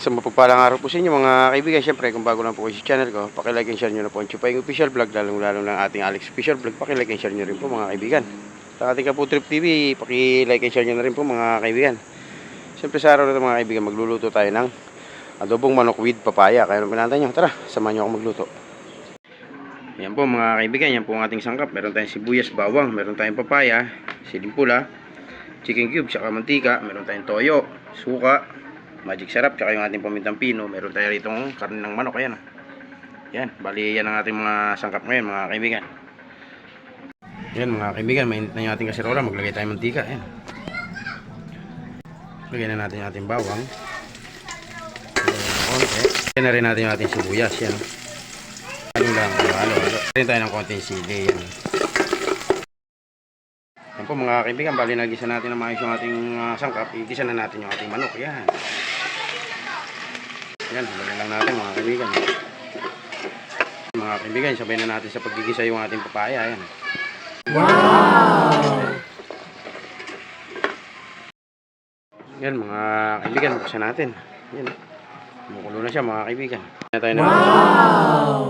Sa mapagpalang araw po sa inyo mga kaibigan, syempre kung bago lang po kayo sa channel ko, pakilike and share nyo na po ang Chupaying Official Vlog, lalong lalo ng ating Alex Official Vlog, pakilike and share nyo rin po mga kaibigan. Sa ating Kapo Trip TV, pakilike and share nyo na rin po mga kaibigan. Syempre sa araw na mga kaibigan, magluluto tayo ng adobong manok with papaya. Kaya nung pinantay nyo, tara, samahan nyo ako magluto. Yan po mga kaibigan, yan po ang ating sangkap. Meron tayong sibuyas, bawang, meron tayong papaya, siling pula, chicken cube, saka mantika, meron tayong toyo, suka, magic sarap, saka yung ating pamintang pino, meron tayo rito karne ng manok, ayan. Yan, bali yan ang ating mga sangkap ngayon mga kaibigan. Yan mga kaibigan, mainit na yung ating kasirola, maglagay tayo ng mantika, ayan. Lagyan na natin yung ating bawang. Konti. Lagyan na rin natin yung ating sibuyas, yan. Ano lang, halo, halo. Lagyan tayo ng konting sili, yan. Yan po mga kaibigan, bali nagisa natin na maayos yung ating ah, sangkap, igisa na natin yung ating manok. Yan. Yan, lagyan lang natin mga kaibigan. Mga kaibigan, sabay na natin sa pagigisa yung ating papaya. Yan. Wow! Yan mga kaibigan, buksan natin. Yan. Kumukulo na siya mga kaibigan. Yan tayo na wow!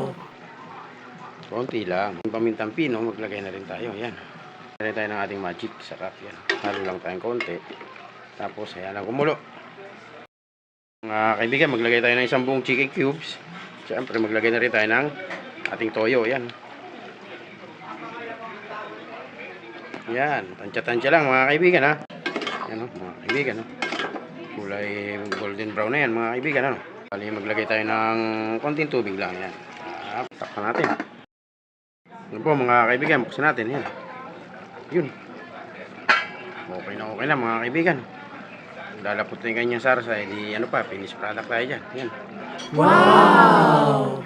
Konti lang. Yung pamintang pino, maglagay na rin tayo. Yan. Lagay tayo ng ating magic sarap yan. Halo lang tayong konti. Tapos ayan lang kumulo. Mga kaibigan, maglagay tayo ng isang buong chicken cubes. Siyempre maglagay na rin tayo ng ating toyo. Yan. Yan. Tansya-tansya lang mga kaibigan ha. Yan o, mga kaibigan o. Kulay golden brown na yan mga kaibigan ano. Bali maglagay tayo ng konting tubig lang yan. Ah, takpan natin. Yan po mga kaibigan, buksan natin yan. Yun. Okay na okay na mga kaibigan. Yung kanyang sarsa, eh, di ano pa, finish product tayo dyan. Yan. Wow!